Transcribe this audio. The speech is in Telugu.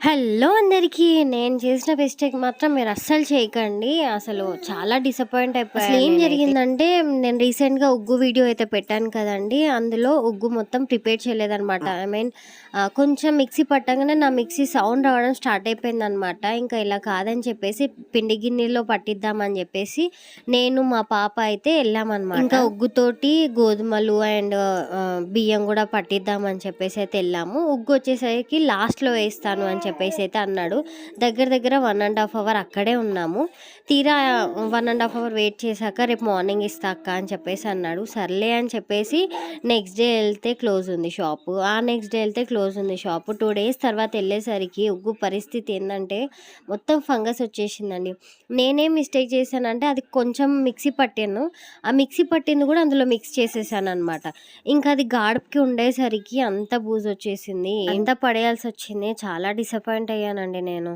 హలో అందరికీ నేను చేసిన మిస్టేక్ మాత్రం మీరు అస్సలు చేయకండి. అసలు చాలా డిసప్పాయింట్ అయిపోయాను అసలు ఏం జరిగిందంటే నేను రీసెంట్గా ఉగ్గు వీడియో అయితే పెట్టాను కదండి. అందులో ఉగ్గు మొత్తం ప్రిపేర్ చేయలేదన్నమాట. ఐ మీన్ కొంచెం మిక్సీ పట్టగానే నా మిక్సీ సౌండ్ రావడం స్టార్ట్ అయిపోయింది అనమాట ఇంకా ఇలా కాదని చెప్పేసి పిండి గిన్నెలో పట్టిద్దామని చెప్పేసి నేను మా పాప అయితే వెళ్ళామన్నమాట. ఇంకా ఉగ్గుతోటి గోధుమలు అండ్ బియ్యం కూడా పట్టిద్దామని చెప్పేసి అయితే వెళ్ళాము. ఉగ్గు వచ్చేసరికి లాస్ట్లో వేస్తాను అని చెప్పేసి అయితే అన్నాడు. దగ్గర దగ్గర వన్ అండ్ హాఫ్ అవర్ అక్కడే ఉన్నాము. తీరా one and half hour wait చేశాక రేపు మార్నింగ్ ఇస్తా అక్క అని చెప్పేసి అన్నాడు. సర్లే అని చెప్పేసి నెక్స్ట్ డే వెళ్తే క్లోజ్ ఉంది షాపు ఆ నెక్స్ట్ డే వెళ్తే క్లోజ్ ఉంది షాపు టూ డేస్ తర్వాత వెళ్ళేసరికి ఉగ్గు పరిస్థితి ఏంటంటే మొత్తం ఫంగస్ వచ్చేసిందండి. నేనేం మిస్టేక్ చేశానంటే అది కొంచెం మిక్సీ పట్టాను. ఆ మిక్సీ పట్టింది కూడా అందులో మిక్స్ చేసేసాను అనమాట ఇంకా అది గాడుపుకి ఉండేసరికి అంత బూజు వచ్చేసింది. ఎంత పడేయాల్సి వచ్చింది? చాలా డిసప్పాయింట్ అయ్యానండి నేను.